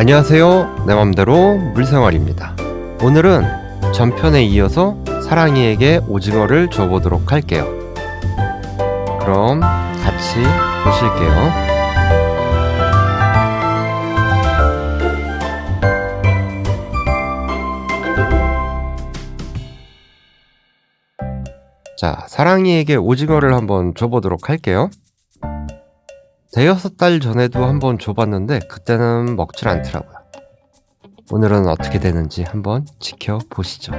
안녕하세요. 내 맘대로 물생활입니다. 오늘은 전편에 이어서 사랑이에게 오징어를 줘보도록 할게요. 그럼 같이 보실게요. 자, 사랑이에게 오징어를 한번 줘보도록 할게요. 대여섯 달 전에도 한번 줘봤는데 그때는 먹질 않더라고요. 오늘은 어떻게 되는지 한번 지켜보시죠.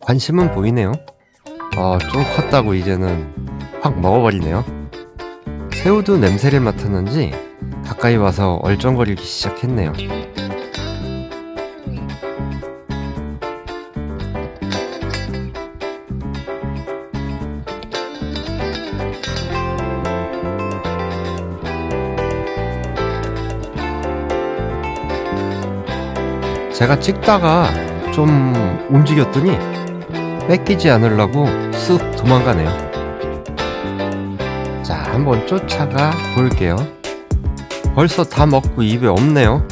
관심은 보이네요. 아, 좀 컸다고 이제는 확 먹어버리네요. 새우도 냄새를 맡았는지 가까이 와서 얼쩡거리기 시작했네요. 제가 찍다가 좀 움직였더니 뺏기지 않으려고 쓱 도망가네요. 자, 한번 쫓아가 볼게요. 벌써 다 먹고 입에 없네요.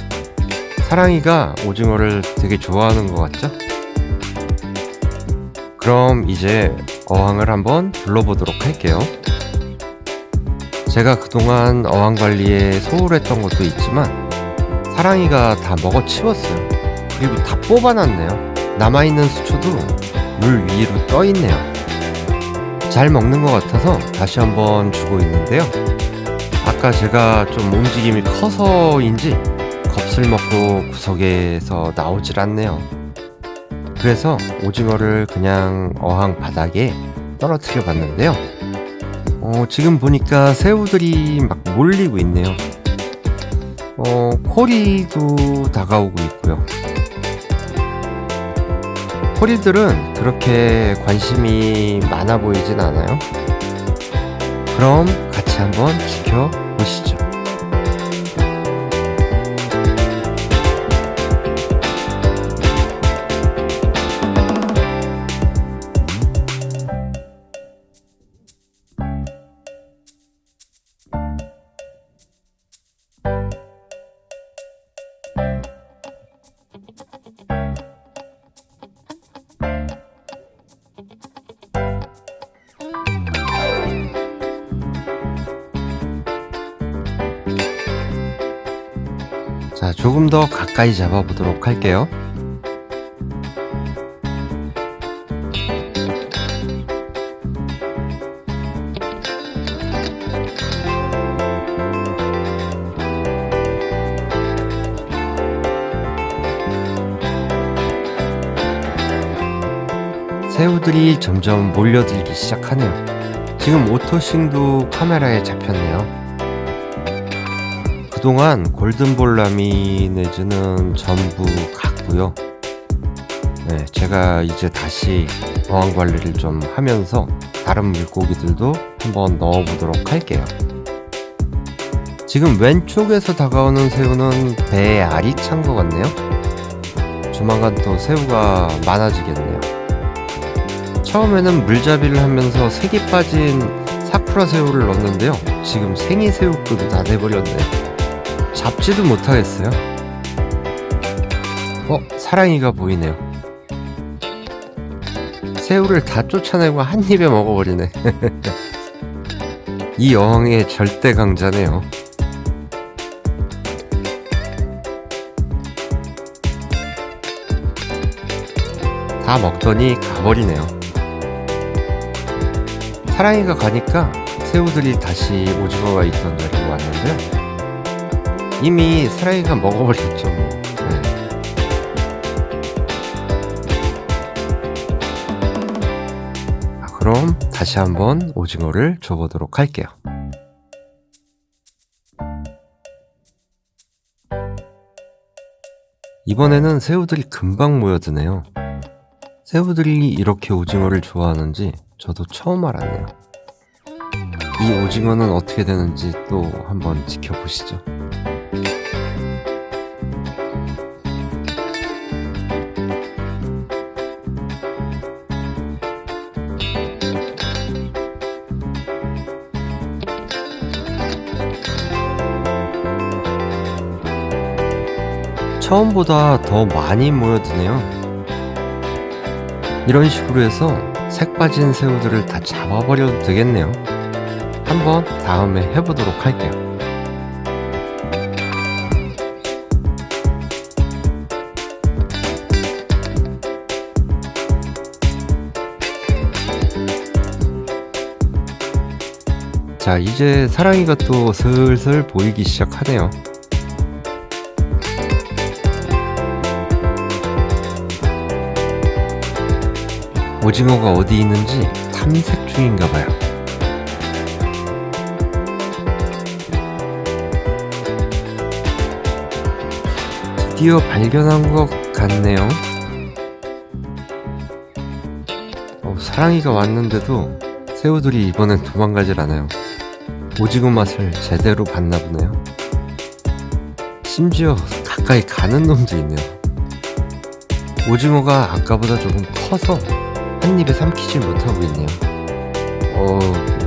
사랑이가 오징어를 되게 좋아하는 것 같죠? 그럼 이제 어항을 한번 불러보도록 할게요. 제가 그동안 어항 관리에 소홀했던 것도 있지만 사랑이가 다 먹어치웠어요. 그리고 다 뽑아놨네요. 남아있는 수초도 물 위로 떠있네요. 잘 먹는 것 같아서 다시 한번 주고 있는데요. 아까 제가 좀 움직임이 커서인지 겁을 먹고 구석에서 나오질 않네요. 그래서 오징어를 그냥 어항 바닥에 떨어뜨려 봤는데요. 어, 지금 보니까 새우들이 막 몰리고 있네요. 어, 코리도 다가오고 있고요. 코리들은 그렇게 관심이 많아 보이진 않아요. 그럼 같이 한번 지켜보시죠. 자, 조금 더 가까이 잡아보도록 할게요. 새우들이 점점 몰려들기 시작하네요. 지금 오토싱도 카메라에 잡혔네요. 그동안 골든볼 라미네즈는 전부 갔고요. 네, 제가 이제 다시 어항 관리를 좀 하면서 다른 물고기들도 한번 넣어보도록 할게요. 지금 왼쪽에서 다가오는 새우는 배에 알이 찬 것 같네요. 조만간 또 새우가 많아지겠네요. 처음에는 물잡이를 하면서 색이 빠진 사쿠라 새우를 넣었는데요. 지금 생이 새우급이 다 돼버렸네. 잡지도 못하겠어요. 어, 사랑이가 보이네요. 새우를 다 쫓아내고 한 입에 먹어버리네. 이 어항의 절대 강자네요. 다 먹더니 가버리네요. 사랑이가 가니까 새우들이 다시 오징어가 있던 자리로 왔는데요. 이미 사랑이가 먹어버렸죠. 뭐. 네. 아, 그럼 다시 한번 오징어를 줘보도록 할게요. 이번에는 새우들이 금방 모여드네요. 새우들이 이렇게 오징어를 좋아하는지 저도 처음 알았네요. 이 오징어는 어떻게 되는지 또 한번 지켜보시죠. 처음보다 더 많이 모여드네요. 이런 식으로 해서 색 빠진 새우들을 다 잡아버려도 되겠네요. 한번 다음에 해보도록 할게요. 자, 이제 사랑이가 또 슬슬 보이기 시작하네요. 오징어가 어디 있는지 탐색 중인가 봐요. 드디어 발견한 것 같네요. 어, 사랑이가 왔는데도 새우들이 이번엔 도망가질 않아요. 오징어 맛을 제대로 봤나 보네요. 심지어 가까이 가는 놈도 있네요. 오징어가 아까보다 조금 커서 한 입에 삼키질 못하고 있네요. 어,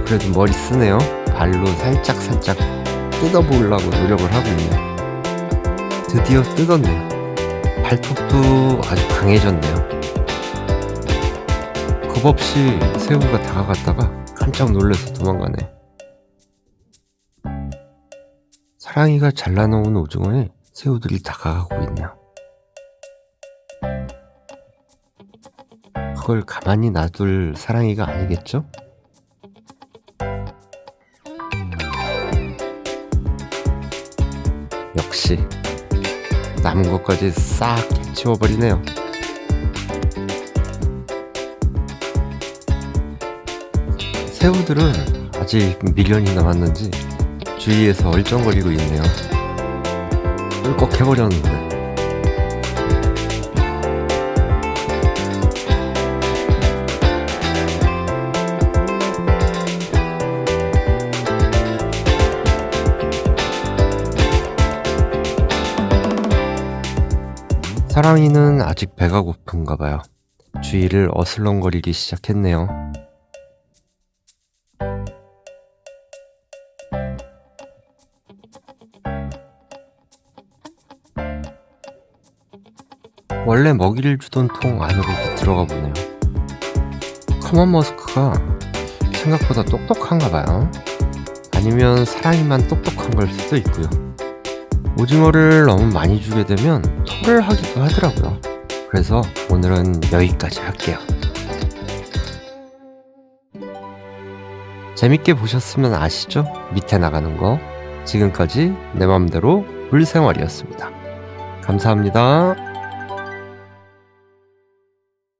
그래도 머리 쓰네요. 발로 살짝 살짝 뜯어보려고 노력을 하고 있네요. 드디어 뜯었네요. 발톱도 아주 강해졌네요. 겁없이 새우가 다가갔다가 깜짝 놀라서 도망가네. 사랑이가 잘라놓은 오징어에 새우들이 다가가고 있네요. 그걸 가만히 놔둘 사랑이가 아니겠죠? 역시 남은 것까지 싹 치워버리네요. 새우들은 아직 미련이 남았는지 주위에서 얼쩡거리고 있네요. 꿀꺽 해버렸는데. 사랑이는 아직 배가 고픈가 봐요. 주위를 어슬렁거리기 시작했네요. 원래 먹이를 주던 통 안으로 들어가 보네요. 커먼 머스크가 생각보다 똑똑한가 봐요. 아니면 사랑이만 똑똑한 걸 수도 있고요. 오징어를 너무 많이 주게 되면 토를 하기도 하더라고요. 그래서 오늘은 여기까지 할게요. 재밌게 보셨으면 아시죠? 밑에 나가는 거. 지금까지 내 맘대로 물생활이었습니다. 감사합니다.